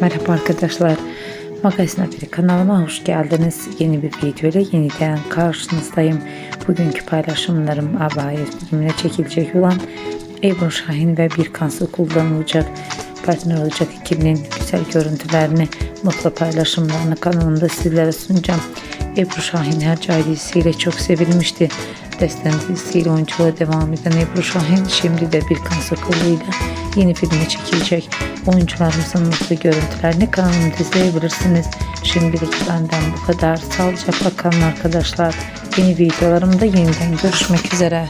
Merhaba arkadaşlar. Magazin Haberi kanalıma hoş geldiniz. Yeni bir video ile yeniden karşınızdayım. Bugünkü paylaşımlarım Abayet filmine çekilecek olan Ebru Şahin ve Birkan kullanılacak partner olacak ikilinin güzel görüntülerini, mutlu paylaşımlarını kanalımda sizlere sunacağım. Ebru Şahin her ailesiyle çok sevilmişti. Destan dizisiyle oyunculuğa devam eden Ebru Şahin şimdi de Birkan Sakallı'yla yeni filmi çekilecek. Oyuncularımızın mutlu görüntülerini kanalımda izleyebilirsiniz. Şimdilik benden bu kadar. Sağlıcakla kalın arkadaşlar. Yeni videolarımda yeniden görüşmek üzere.